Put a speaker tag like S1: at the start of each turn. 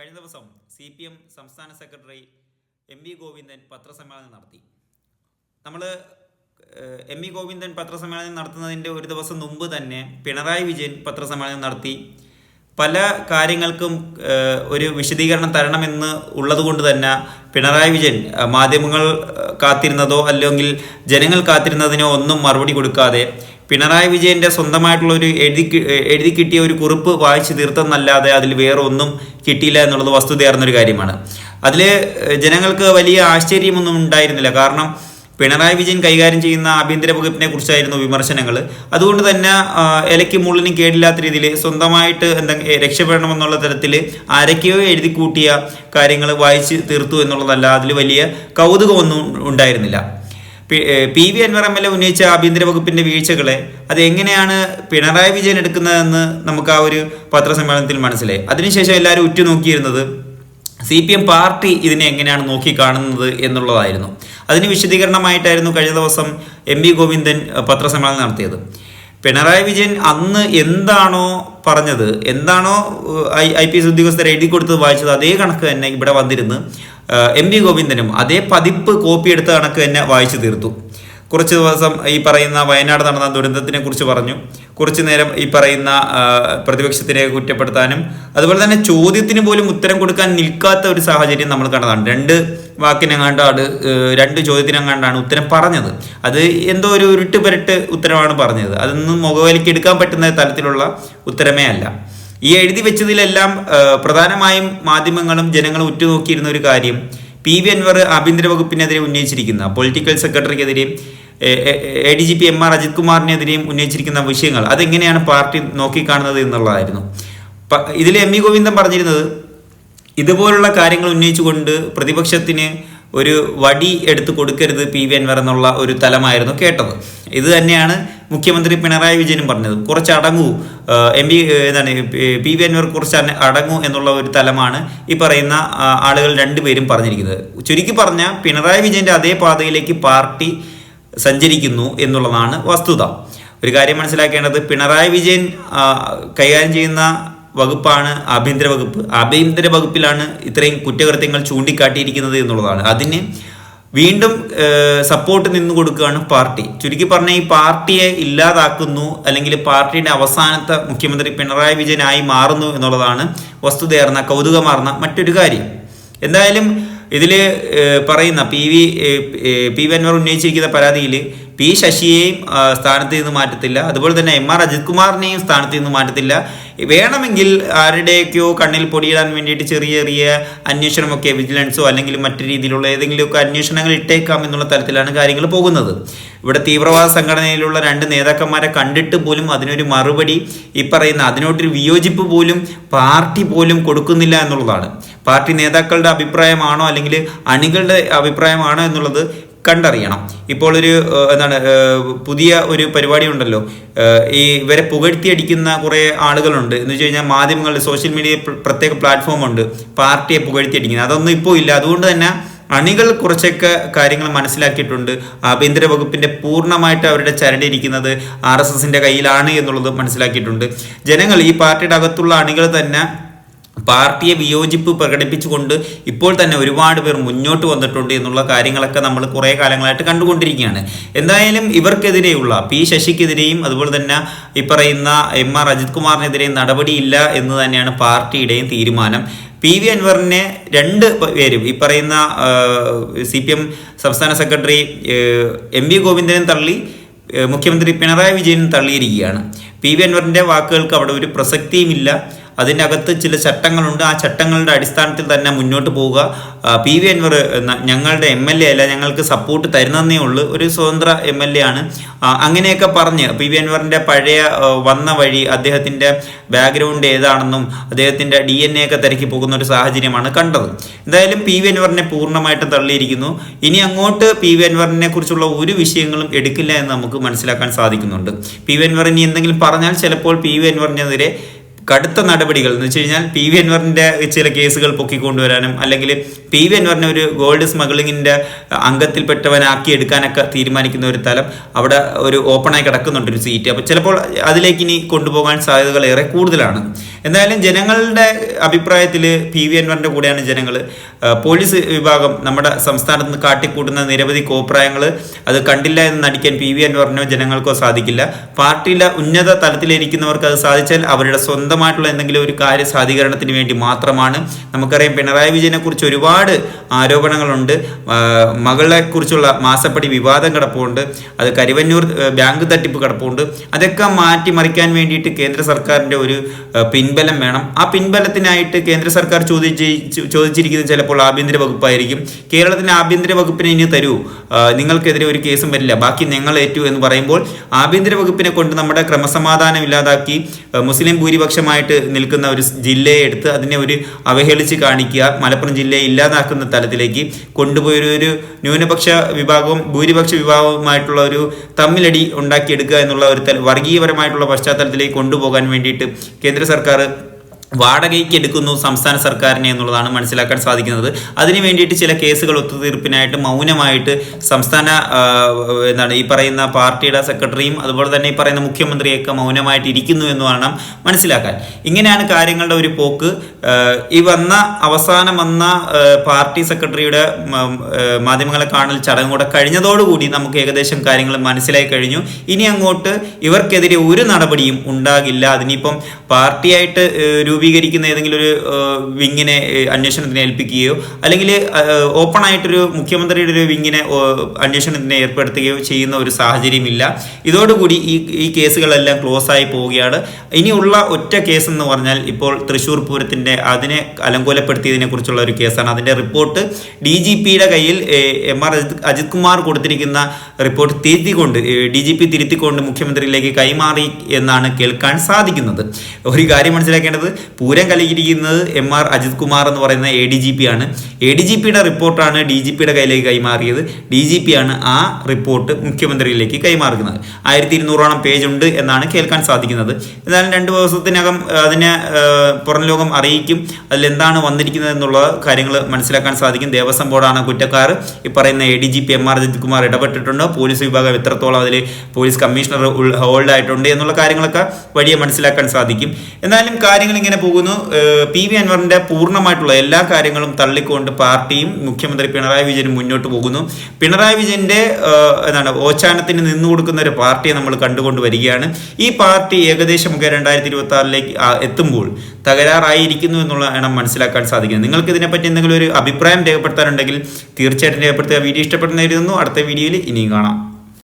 S1: കഴിഞ്ഞ ദിവസം C P M സംസ്ഥാന സെക്രട്ടറി എം വി ഗോവിന്ദൻ പത്രസമ്മേളനം നടത്തി. നമ്മൾ എം വി ഗോവിന്ദൻ പത്രസമ്മേളനം നടത്തുന്നതിന്റെ ഒരു ദിവസം മുമ്പ് തന്നെ പിണറായി വിജയൻ പത്രസമ്മേളനം നടത്തി. പല കാര്യങ്ങൾക്കും ഒരു വിശദീകരണം തരണമെന്ന് ഉള്ളതുകൊണ്ട് തന്നെ പിണറായി വിജയൻ മാധ്യമങ്ങൾ കാത്തിരുന്നതോ അല്ലെങ്കിൽ ജനങ്ങൾ കാത്തിരുന്നതിനോ ഒന്നും മറുപടി കൊടുക്കാതെ പിണറായി വിജയന്റെ സ്വന്തമായിട്ടുള്ള ഒരു എഴുതി എഴുതി കിട്ടിയ ഒരു കുറിപ്പ് വായിച്ചു തീർത്തെന്നല്ലാതെ അതിൽ വേറെ ഒന്നും കിട്ടിയില്ല എന്നുള്ളത് വസ്തുതയാർന്ന ഒരു കാര്യമാണ്. അതിൽ ജനങ്ങൾക്ക് വലിയ ആശ്ചര്യമൊന്നും ഉണ്ടായിരുന്നില്ല. കാരണം പിണറായി വിജയൻ കൈകാര്യം ചെയ്യുന്ന ആഭ്യന്തര വകുപ്പിനെ കുറിച്ചായിരുന്നു വിമർശനങ്ങൾ അതുകൊണ്ട് തന്നെ ഇലയ്ക്ക് മുള്ളിനും കേടില്ലാത്ത രീതിയിൽ സ്വന്തമായിട്ട് എന്തെങ്കിലും രക്ഷപ്പെടണമെന്നുള്ള തരത്തിൽ ആരൊക്കെയോ എഴുതി കൂട്ടിയ കാര്യങ്ങൾ വായിച്ച് തീർത്തു എന്നുള്ളതല്ല അതിൽ വലിയ കൗതുകമൊന്നും ഉണ്ടായിരുന്നില്ല. P- V Anwar M L A ഉന്നയിച്ച ആഭ്യന്തര വകുപ്പിന്റെ വീഴ്ചകളെ അത് എങ്ങനെയാണ് പിണറായി വിജയൻ എടുക്കുന്നതെന്ന് നമുക്ക് ആ ഒരു പത്രസമ്മേളനത്തിൽ മനസ്സിലായി. അതിനുശേഷം എല്ലാവരും ഉറ്റുനോക്കിയിരുന്നത് സി പി എം പാർട്ടി ഇതിനെ എങ്ങനെയാണ് നോക്കിക്കാണുന്നത് എന്നുള്ളതായിരുന്നു. അതിന് വിശദീകരണമായിട്ടായിരുന്നു കഴിഞ്ഞ ദിവസം എം വി ഗോവിന്ദൻ പത്രസമ്മേളനം നടത്തിയത്. പിണറായി വിജയൻ അന്ന് എന്താണോ പറഞ്ഞത് എന്താണോ ഐ ഐ പി എസ് ഉദ്യോഗസ്ഥർ എഴുതി കൊടുത്തത് വായിച്ചത് അതേ കണക്ക് തന്നെ ഇവിടെ വന്നിരുന്ന്. എം വി ഗോവിന്ദനും അതേ പതിപ്പ് കോപ്പി എടുത്ത കണക്ക് തന്നെ വായിച്ചു തീർത്തു. കുറച്ച് ദിവസം ഈ പറയുന്ന വയനാട് നടന്ന ദുരന്തത്തിനെ കുറിച്ച് പറഞ്ഞു. കുറച്ചു നേരം ഈ പറയുന്ന പ്രതിപക്ഷത്തിനെ കുറ്റപ്പെടുത്താനും അതുപോലെ തന്നെ ചോദ്യത്തിന് പോലും ഉത്തരം കൊടുക്കാൻ നിൽക്കാത്ത ഒരു സാഹചര്യം നമ്മൾ കണ്ടതാണ്. രണ്ട് വാക്കിനെങ്ങാണ്ടാണ് രണ്ട് ചോദ്യത്തിനെങ്ങാണ്ടാണ് ഉത്തരം പറഞ്ഞത്. അത് എന്തോ ഒരു ഉരുട്ട് പെരട്ട് ഉത്തരമാണ് പറഞ്ഞത്. അതൊന്നും മുഖവിലേക്ക് എടുക്കാൻ പറ്റുന്ന തരത്തിലുള്ള ഉത്തരമേ അല്ല. ഈ എഴുതി വെച്ചതിലെല്ലാം പ്രധാനമായും മാധ്യമങ്ങളും ജനങ്ങളും ഉറ്റുനോക്കിയിരുന്ന ഒരു കാര്യം പി വി അൻവർ ആഭ്യന്തര വകുപ്പിനെതിരെ ഉന്നയിച്ചിരിക്കുന്ന. Political സെക്രട്ടറിക്കെതിരെയും A D G P M R Ajith കുമാറിനെതിരെയും ഉന്നയിച്ചിരിക്കുന്ന വിഷയങ്ങൾ അതെങ്ങനെയാണ് പാർട്ടി നോക്കിക്കാണുന്നത് എന്നുള്ളതായിരുന്നു. ഇതിൽ എം വി ഗോവിന്ദൻ പറഞ്ഞിരുന്നത് ഇതുപോലുള്ള കാര്യങ്ങൾ ഉന്നയിച്ചുകൊണ്ട് പ്രതിപക്ഷത്തിന് ഒരു വടി എടുത്തു കൊടുക്കരുത് പി വി അൻവർ എന്നുള്ള ഒരു തലമായിരുന്നു കേട്ടത്. ഇത് തന്നെയാണ് മുഖ്യമന്ത്രി പിണറായി വിജയനും പറഞ്ഞത്. കുറച്ച് അടങ്ങൂ. എം പി എന്താണ് പി വി അൻവർ കുറച്ച് അടങ്ങൂ എന്നുള്ള ഒരു തലമാണ് ഈ പറയുന്ന ആളുകൾ രണ്ടുപേരും പറഞ്ഞിരിക്കുന്നത്. ചുരുക്കി പറഞ്ഞാൽ പിണറായി വിജയന്റെ അതേ പാതയിലേക്ക് പാർട്ടി സഞ്ചരിക്കുന്നു എന്നുള്ളതാണ് വസ്തുത. ഒരു കാര്യം മനസ്സിലാക്കേണ്ടത് പിണറായി വിജയൻ കൈകാര്യം ചെയ്യുന്ന വകുപ്പാണ് ആഭ്യന്തര വകുപ്പ്. ആഭ്യന്തര വകുപ്പിലാണ് ഇത്രയും കുറ്റകൃത്യങ്ങൾ ചൂണ്ടിക്കാട്ടിയിരിക്കുന്നത് എന്നുള്ളതാണ്. അതിന് വീണ്ടും സപ്പോർട്ട് നിന്ന് കൊടുക്കുകയാണ് പാർട്ടി. ചുരുക്കി പറഞ്ഞ ഈ പാർട്ടിയെ ഇല്ലാതാക്കുന്നു അല്ലെങ്കിൽ പാർട്ടിയുടെ അവസാനത്തെ മുഖ്യമന്ത്രി പിണറായി വിജയനായി മാറുന്നു എന്നുള്ളതാണ് വസ്തുതയാർന്ന കൗതുകമാർന്ന മറ്റൊരു കാര്യം. എന്തായാലും ഇതിൽ പറയുന്ന P V P V Anwar ഉന്നയിച്ചിരിക്കുന്ന പരാതിയിൽ പി ശശിയെയും സ്ഥാനത്ത് നിന്ന് മാറ്റത്തില്ല. അതുപോലെ തന്നെ എം ആർ അജിത് കുമാറിനെയും സ്ഥാനത്ത് നിന്ന് മാറ്റത്തില്ല. വേണമെങ്കിൽ ആരുടെയൊക്കെയോ കണ്ണിൽ പൊടിയിടാൻ വേണ്ടിയിട്ട് ചെറിയ ചെറിയ അന്വേഷണമൊക്കെ വിജിലൻസോ അല്ലെങ്കിൽ മറ്റു രീതിയിലുള്ള ഏതെങ്കിലുമൊക്കെ അന്വേഷണങ്ങൾ ഇട്ടേക്കാം എന്നുള്ള തരത്തിലാണ് കാര്യങ്ങൾ പോകുന്നത്. ഇവിടെ തീവ്രവാദ സംഘടനയിലുള്ള രണ്ട് നേതാക്കന്മാരെ കണ്ടിട്ട് പോലും അതിനൊരു മറുപടി ഈ പറയുന്ന അതിനോട്ടൊരു വിയോജിപ്പ് പോലും പാർട്ടി പോലും കൊടുക്കുന്നില്ല എന്നുള്ളതാണ്. പാർട്ടി നേതാക്കളുടെ അഭിപ്രായമാണോ അല്ലെങ്കിൽ അണികളുടെ അഭിപ്രായമാണോ എന്നുള്ളത് കണ്ടറിയണം. ഇപ്പോൾ ഒരു എന്താണ് പുതിയ ഒരു പരിപാടി ഉണ്ടല്ലോ ഈ ഇവരെ പുകഴ്ത്തിയടിക്കുന്ന കുറേ ആളുകളുണ്ട്. എന്ന് വെച്ച് കഴിഞ്ഞാൽ മാധ്യമങ്ങളിൽ സോഷ്യൽ മീഡിയ പ്രത്യേക പ്ലാറ്റ്ഫോം ഉണ്ട് പാർട്ടിയെ പുകഴ്ത്തിയടിക്കുന്നത്. അതൊന്നും ഇപ്പോൾ ഇല്ല. അതുകൊണ്ട് തന്നെ അണികൾ കുറച്ചൊക്കെ കാര്യങ്ങൾ മനസ്സിലാക്കിയിട്ടുണ്ട്. ആഭ്യന്തര വകുപ്പിന്റെ പൂർണമായിട്ട് അവരുടെ ചരടിരിക്കുന്നത് ആർ എസ് എസിന്റെ കയ്യിലാണ് എന്നുള്ളത് മനസ്സിലാക്കിയിട്ടുണ്ട്. ജനങ്ങൾ ഈ പാർട്ടിയുടെ അകത്തുള്ള അണികൾ തന്നെ പാർട്ടിയെ വിയോജിപ്പ് പ്രകടിപ്പിച്ചുകൊണ്ട് ഇപ്പോൾ തന്നെ ഒരുപാട് പേർ മുന്നോട്ട് വന്നിട്ടുണ്ട് എന്നുള്ള കാര്യങ്ങളൊക്കെ നമ്മൾ കുറേ കാലങ്ങളായിട്ട് കണ്ടുകൊണ്ടിരിക്കുകയാണ്. എന്തായാലും ഇവർക്കെതിരെയുള്ള പി ശശിക്കെതിരെയും അതുപോലെ തന്നെ ഈ പറയുന്ന എം ആർ അജിത് കുമാറിനെതിരെയും നടപടിയില്ല എന്ന് തന്നെയാണ് പാർട്ടിയുടെയും തീരുമാനം. പി വി അൻവറിനെ രണ്ട് പേരും ഈ പറയുന്ന സി പി എം സംസ്ഥാന സെക്രട്ടറി എം വി ഗോവിന്ദനും തള്ളി മുഖ്യമന്ത്രി പിണറായി വിജയനും തള്ളിയിരിക്കുകയാണ്. പി വി അൻവറിന്റെ വാക്കുകൾക്ക് അവിടെ ഒരു പ്രസക്തിയുമില്ല. അതിന്റെ അകത്ത് ചില ചട്ടങ്ങളുണ്ട്. ആ ചട്ടങ്ങളുടെ അടിസ്ഥാനത്തിൽ തന്നെ മുന്നോട്ട് പോവുക. പി വി അൻവർ ഞങ്ങളുടെ എം എൽ എ അല്ല ഞങ്ങൾക്ക് സപ്പോർട്ട് തരുന്നതേ ഉള്ളൂ. ഒരു സ്വതന്ത്ര എം എൽ എ ആണ്. അങ്ങനെയൊക്കെ പറഞ്ഞ് പി വി അൻവറിന്റെ പഴയ വന്ന വഴി അദ്ദേഹത്തിന്റെ ബാക്ക്ഗ്രൗണ്ട് ഏതാണെന്നും അദ്ദേഹത്തിന്റെ ഡി എൻ എ ഒക്കെ തിരക്കി പോകുന്ന ഒരു സാഹചര്യമാണ് കണ്ടത്. എന്തായാലും പി വി അൻവറിനെ പൂർണമായിട്ടും തള്ളിയിരിക്കുന്നു. ഇനി അങ്ങോട്ട് പി വി അൻവറിനെ കുറിച്ചുള്ള ഒരു വിഷയങ്ങളും എടുക്കില്ല എന്ന് നമുക്ക് മനസ്സിലാക്കാൻ സാധിക്കുന്നുണ്ട്. പി വി അൻവർ ഇനി എന്തെങ്കിലും പറഞ്ഞാൽ ചിലപ്പോൾ പി വി അൻവറിനെതിരെ കടുത്ത നടപടികൾ എന്ന് വെച്ച് കഴിഞ്ഞാൽ പി വി അൻവറിന്റെ ചില കേസുകൾ പൊക്കിക്കൊണ്ടുവരാനും അല്ലെങ്കിൽ പി വി അൻവറിനെ ഒരു ഗോൾഡ് സ്മഗ്ലിങ്ങിന്റെ അംഗത്തിൽപ്പെട്ടവനാക്കി എടുക്കാനൊക്കെ തീരുമാനിക്കുന്ന ഒരു തലം അവിടെ ഒരു ഓപ്പണായി കിടക്കുന്നുണ്ട് ഒരു സീറ്റ് അപ്പോൾ ചിലപ്പോൾ അതിലേക്ക് ഇനി കൊണ്ടുപോകാൻ സാധ്യതകൾ ഏറെ കൂടുതലാണ്. എന്തായാലും ജനങ്ങളുടെ അഭിപ്രായത്തിൽ പി വി അൻവറിന്റെ കൂടെയാണ് ജനങ്ങൾ പോലീസ് വിഭാഗം നമ്മുടെ സംസ്ഥാനത്ത് നിന്ന് കാട്ടിക്കൂട്ടുന്ന നിരവധി കോപ്രായങ്ങൾ അത് കണ്ടില്ല എന്ന് നടിക്കാൻ പി വി അൻവറിനോ ജനങ്ങൾക്കോ സാധിക്കില്ല. പാർട്ടിയിലെ ഉന്നത തലത്തിലിരിക്കുന്നവർക്ക് അത് സാധിച്ചാൽ അവരുടെ സ്വന്തമായിട്ടുള്ള എന്തെങ്കിലും ഒരു കാര്യ സാധീകരണത്തിന് വേണ്ടി മാത്രമാണ്. നമുക്കറിയാം പിണറായി വിജയനെക്കുറിച്ച് ഒരുപാട് ആരോപണങ്ങളുണ്ട്. മകളെക്കുറിച്ചുള്ള മകളെ കുറിച്ചുള്ള മാസപ്പടി വിവാദം കിടപ്പുണ്ട്. അത് കരിവന്നൂർ ബാങ്ക് തട്ടിപ്പ് കിടപ്പുണ്ട്. അതൊക്കെ മാറ്റിമറിക്കാൻ വേണ്ടിയിട്ട് കേന്ദ്ര സർക്കാരിന്റെ ഒരു ആ, പിൻബലം വേണം. ആ പിൻബലത്തിനായിട്ട് കേന്ദ്ര സർക്കാർ ചോദിച്ച് ചോദിച്ചിരിക്കുന്നത് ചിലപ്പോൾ ആഭ്യന്തര വകുപ്പായിരിക്കും. കേരളത്തിന്റെ ആഭ്യന്തര വകുപ്പിനെ ഇനി തരൂ. നിങ്ങൾക്കെതിരെ ഒരു കേസും വരില്ല. ബാക്കി ഞങ്ങൾ ഏറ്റു എന്ന് പറയുമ്പോൾ ആഭ്യന്തര വകുപ്പിനെ കൊണ്ട് നമ്മുടെ ക്രമസമാധാനം ഇല്ലാതാക്കി മുസ്ലിം ഭൂരിപക്ഷമായിട്ട് നിൽക്കുന്ന ഒരു ജില്ലയെ എടുത്ത് അതിനെ ഒരു അവഹേളിച്ച് കാണിക്കുക മലപ്പുറം ജില്ലയെ ഇല്ലാതാക്കുന്ന തലത്തിലേക്ക് കൊണ്ടുപോയി ഒരു- ന്യൂനപക്ഷ വിഭാഗവും ഭൂരിപക്ഷ വിഭാഗവുമായിട്ടുള്ള ഒരു തമ്മിലടി ഉണ്ടാക്കിയെടുക്കുക എന്നുള്ള ഒരു വർഗീയപരമായിട്ടുള്ള പശ്ചാത്തലത്തിലേക്ക് കൊണ്ടുപോകാൻ വേണ്ടിയിട്ട് കേന്ദ്ര സർക്കാർ നമസ്കാരം വാടകയ്ക്ക് എടുക്കുന്നു സംസ്ഥാന സർക്കാരിനെ എന്നുള്ളതാണ് മനസ്സിലാക്കാൻ സാധിക്കുന്നത്. അതിനു വേണ്ടിയിട്ട് ചില കേസുകൾ ഒത്തുതീർപ്പിനായിട്ട് മൗനമായിട്ട് സംസ്ഥാന എന്താണ് ഈ പറയുന്ന പാർട്ടിയുടെ സെക്രട്ടറിയും അതുപോലെ തന്നെ ഈ പറയുന്ന മുഖ്യമന്ത്രിയൊക്കെ മൗനമായിട്ട് ഇരിക്കുന്നു എന്ന് വേണം മനസ്സിലാക്കാൻ. ഇങ്ങനെയാണ് കാര്യങ്ങളുടെ ഒരു പോക്ക്. ഈ വന്ന അവസാനം വന്ന പാർട്ടി സെക്രട്ടറിയുടെ മാധ്യമങ്ങളെ കാണൽ ചടങ്ങ് കൂടെ കഴിഞ്ഞതോടുകൂടി നമുക്ക് ഏകദേശം കാര്യങ്ങൾ മനസ്സിലായി കഴിഞ്ഞു. ഇനി അങ്ങോട്ട് ഇവർക്കെതിരെ ഒരു നടപടിയും ഉണ്ടാകില്ല. അതിനിപ്പം പാർട്ടിയായിട്ട് ഏഹ്, രൂപീകരിക്കുന്ന ഏതെങ്കിലും ഒരു വിങ്ങിനെ അന്വേഷണത്തിന് ഏൽപ്പിക്കുകയോ അല്ലെങ്കിൽ ഓപ്പൺ ആയിട്ടൊരു മുഖ്യമന്ത്രിയുടെ ഒരു വിങ്ങിനെ അന്വേഷണത്തിന് ഏർപ്പെടുത്തുകയോ ചെയ്യുന്ന ഒരു സാഹചര്യമില്ല. ഇതോടുകൂടി ഈ ഈ കേസുകളെല്ലാം ക്ലോസ് ആയി പോവുകയാണ്. ഇനിയുള്ള ഒറ്റ കേസ് എന്ന് പറഞ്ഞാൽ ഇപ്പോൾ തൃശ്ശൂർ പൂരത്തിന്റെ അതിനെ അലങ്കോലപ്പെടുത്തിയതിനെ കുറിച്ചുള്ള ഒരു കേസാണ്. അതിന്റെ റിപ്പോർട്ട് ഡി ജി പിയുടെ കയ്യിൽ എം ആർ അജിത് കുമാർ കൊടുത്തിരിക്കുന്ന റിപ്പോർട്ട് തിരുത്തിക്കൊണ്ട് ഡി ജി പി തിരുത്തിക്കൊണ്ട് മുഖ്യമന്ത്രിയിലേക്ക് കൈമാറി എന്നാണ് കേൾക്കാൻ സാധിക്കുന്നത്. ഒരു കാര്യം മനസ്സിലാക്കേണ്ടത് പൂരം കലകിയിരിക്കുന്നത് എം ആർ അജിത് കുമാർ എന്ന് പറയുന്ന എ ഡി ജി പി ആണ്. എ ഡി ജി പിയുടെ റിപ്പോർട്ടാണ് ഡി ജി പിയുടെ കയ്യിലേക്ക് കൈമാറിയത്. ഡി ജി പി ആണ് ആ റിപ്പോർട്ട് മുഖ്യമന്ത്രിയിലേക്ക് കൈമാറുന്നത്. ആയിരത്തി ഇരുന്നൂറോളം പേജ് ഉണ്ട് എന്നാണ് കേൾക്കാൻ സാധിക്കുന്നത്. എന്നാലും രണ്ട് ദിവസത്തിനകം അതിനെ പുറം ലോകം അറിയിക്കും. അതിൽ എന്താണ് വന്നിരിക്കുന്നത് എന്നുള്ള കാര്യങ്ങൾ മനസ്സിലാക്കാൻ സാധിക്കും. ദേവസ്വം ബോർഡാണ് കുറ്റക്കാർ. ഈ പറയുന്ന A D G P M R Ajith Kumar ഇടപെട്ടിട്ടുണ്ട്. പോലീസ് വിഭാഗം എത്രത്തോളം അതിൽ പോലീസ് കമ്മീഷണർ ഹോൾഡ് ആയിട്ടുണ്ട് എന്നുള്ള കാര്യങ്ങളൊക്കെ വഴിയെ മനസ്സിലാക്കാൻ സാധിക്കും. എന്നാലും കാര്യങ്ങൾ ഇങ്ങനെ പോകുന്നു. പി വി അൻവറിന്റെ പൂർണമായിട്ടുള്ള എല്ലാ കാര്യങ്ങളും തള്ളിക്കൊണ്ട് പാർട്ടിയും മുഖ്യമന്ത്രി പിണറായി വിജയനും മുന്നോട്ട് പോകുന്നു. പിണറായി വിജയന്റെ എന്താണ് ഓച്ചാനത്തിന് നിന്നു കൊടുക്കുന്ന ഒരു പാർട്ടിയെ നമ്മൾ കണ്ടുകൊണ്ട് വരികയാണ്. ഈ പാർട്ടി ഏകദേശം ഒക്കെ രണ്ടായിരത്തി ഇരുപത്തി ആറിലേക്ക് എത്തുമ്പോൾ തകരാറായിരിക്കുന്നു എന്നുള്ളതാണ് മനസ്സിലാക്കാൻ സാധിക്കുന്നത് നിങ്ങൾക്ക് ഇതിനെപ്പറ്റി എന്തെങ്കിലും ഒരു അഭിപ്രായം രേഖപ്പെടുത്താനുണ്ടെങ്കിൽ തീർച്ചയായിട്ടും രേഖപ്പെടുത്തുക. വീഡിയോ ഇഷ്ടപ്പെടുന്നതായിരുന്നു അടുത്ത വീഡിയോയിൽ ഇനിയും കാണാം.